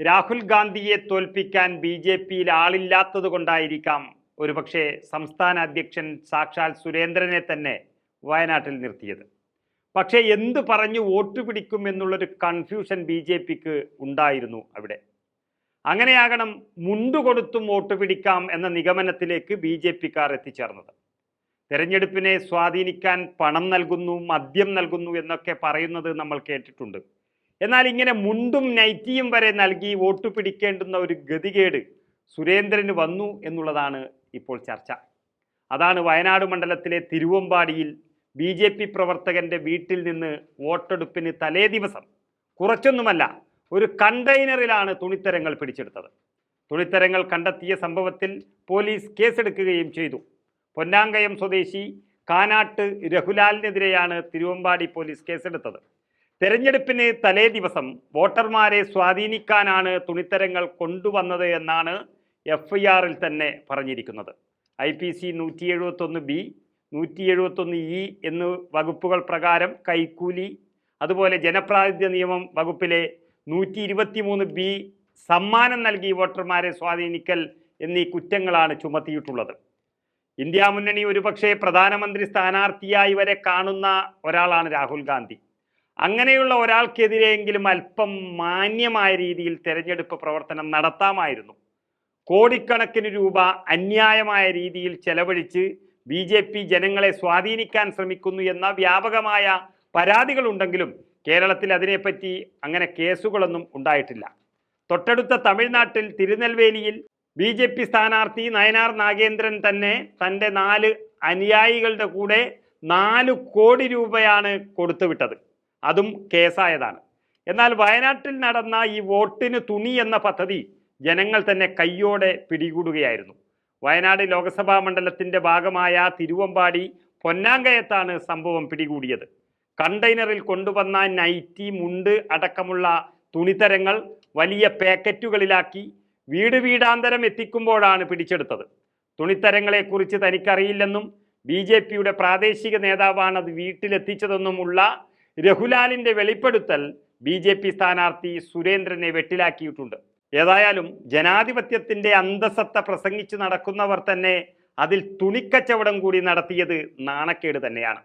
രാഹുൽ ഗാന്ധിയെ തോൽപ്പിക്കാൻ B J പിയിൽ ആളില്ലാത്തത് കൊണ്ടായിരിക്കാം ഒരുപക്ഷെ സംസ്ഥാന അധ്യക്ഷൻ സാക്ഷാൽ സുരേന്ദ്രനെ തന്നെ വയനാട്ടിൽ നിർത്തിയത്. പക്ഷേ എന്ത് പറഞ്ഞു വോട്ട് പിടിക്കും എന്നുള്ളൊരു കൺഫ്യൂഷൻ ബി ജെ പിക്ക് ഉണ്ടായിരുന്നു അവിടെ. അങ്ങനെയാകണം മുണ്ടു കൊടുത്തും വോട്ട് പിടിക്കാം എന്ന നിഗമനത്തിലേക്ക് ബി ജെ പിക്കാർ എത്തിച്ചേർന്നത്. തെരഞ്ഞെടുപ്പിനെ സ്വാധീനിക്കാൻ പണം നൽകുന്നു മദ്യം നൽകുന്നു എന്നൊക്കെ പറയുന്നത് നമ്മൾ കേട്ടിട്ടുണ്ട്. എന്നാൽ ഇങ്ങനെ മുണ്ടും നൈറ്റിയും വരെ നൽകി വോട്ട് പിടിക്കേണ്ടുന്ന ഒരു ഗതികേട് സുരേന്ദ്രന് വന്നു എന്നുള്ളതാണ് ഇപ്പോൾ ചർച്ച. അതാണ് വയനാട് മണ്ഡലത്തിലെ തിരുവമ്പാടിയിൽ ബി ജെ പി പ്രവർത്തകന്റെ വീട്ടിൽ നിന്ന് വോട്ടെടുപ്പിന് തലേ ദിവസം കുറച്ചൊന്നുമല്ല ഒരു കണ്ടെയ്നറിലാണ് തുണിത്തരങ്ങൾ പിടിച്ചെടുത്തത്. തുണിത്തരങ്ങൾ കണ്ടെത്തിയ സംഭവത്തിൽ പോലീസ് കേസെടുക്കുകയും ചെയ്തു. പൊന്നാങ്കയം സ്വദേശി കാനാട്ട് രഘുലാലിനെതിരെയാണ് തിരുവമ്പാടി പോലീസ് കേസെടുത്തത്. തെരഞ്ഞെടുപ്പിന് തലേ ദിവസം വോട്ടർമാരെ സ്വാധീനിക്കാനാണ് തുണിത്തരങ്ങൾ കൊണ്ടുവന്നത് എന്നാണ് എഫ് ഐ ആറിൽ തന്നെ പറഞ്ഞിരിക്കുന്നത്. ഐ പി സി നൂറ്റി എഴുപത്തൊന്ന് ബി നൂറ്റി എഴുപത്തൊന്ന് ഇ എന്ന് വകുപ്പുകൾ പ്രകാരം കൈക്കൂലി അതുപോലെ ജനപ്രാതിനിധ്യ നിയമം വകുപ്പിലെ നൂറ്റി ഇരുപത്തി മൂന്ന് ബി സമ്മാനം നൽകി വോട്ടർമാരെ സ്വാധീനിക്കൽ എന്നീ കുറ്റങ്ങളാണ് ചുമത്തിയിട്ടുള്ളത്. ഇന്ത്യ മുന്നണി ഒരുപക്ഷെ പ്രധാനമന്ത്രി സ്ഥാനാർത്ഥിയായി വരെ കാണുന്ന ഒരാളാണ് രാഹുൽ ഗാന്ധി. അങ്ങനെയുള്ള ഒരാൾക്കെതിരെയെങ്കിലും അല്പം മാന്യമായ രീതിയിൽ തെരഞ്ഞെടുപ്പ് പ്രവർത്തനം നടത്താമായിരുന്നു. കോടിക്കണക്കിന് രൂപ അന്യായമായ രീതിയിൽ ചെലവഴിച്ച് ബി ജെ പി ജനങ്ങളെ സ്വാധീനിക്കാൻ ശ്രമിക്കുന്നു എന്ന വ്യാപകമായ പരാതികളുണ്ടെങ്കിലും കേരളത്തിൽ അതിനെപ്പറ്റി അങ്ങനെ കേസുകളൊന്നും ഉണ്ടായിട്ടില്ല. തൊട്ടടുത്ത തമിഴ്നാട്ടിൽ തിരുനെൽവേലിയിൽ ബി ജെ പി സ്ഥാനാർത്ഥി നയനാർ നാഗേന്ദ്രൻ തന്നെ തന്റെ നാല് അനുയായികളുടെ കൂടെ നാല് കോടി രൂപയാണ് കൊടുത്തുവിട്ടത്. അതും കേസായതാണ്. എന്നാൽ വയനാട്ടിൽ നടന്ന ഈ വോട്ടിന് തുണി എന്ന പദ്ധതി ജനങ്ങൾ തന്നെ കയ്യോടെ പിടികൂടുകയായിരുന്നു. വയനാട് ലോക്സഭാ മണ്ഡലത്തിന്റെ ഭാഗമായ തിരുവമ്പാടി പൊന്നാങ്കയത്താണ് സംഭവം പിടികൂടിയത്. കണ്ടെയ്നറിൽ കൊണ്ടുവന്ന നൈറ്റി മുണ്ട് അടക്കമുള്ള തുണിത്തരങ്ങൾ വലിയ പാക്കറ്റുകളിലാക്കി വീട് വീടാന്തരം എത്തിക്കുമ്പോഴാണ് പിടിച്ചെടുത്തത്. തുണിത്തരങ്ങളെക്കുറിച്ച് തനിക്കറിയില്ലെന്നും ബി ജെ പിയുടെ പ്രാദേശിക നേതാവാണ് അത് വീട്ടിലെത്തിച്ചതെന്നുമുള്ള രഘുലാലിന്റെ വെളിപ്പെടുത്തൽ ബി ജെ പി സ്ഥാനാർത്ഥി സുരേന്ദ്രനെ വെട്ടിലാക്കിയിട്ടുണ്ട്. ഏതായാലും ജനാധിപത്യത്തിന്റെ അന്തസത്ത പ്രസംഗിച്ച് നടക്കുന്നവർ തന്നെ അതിൽ തുണിക്കച്ചവടം കൂടി നടത്തിയത് നാണക്കേട് തന്നെയാണ്.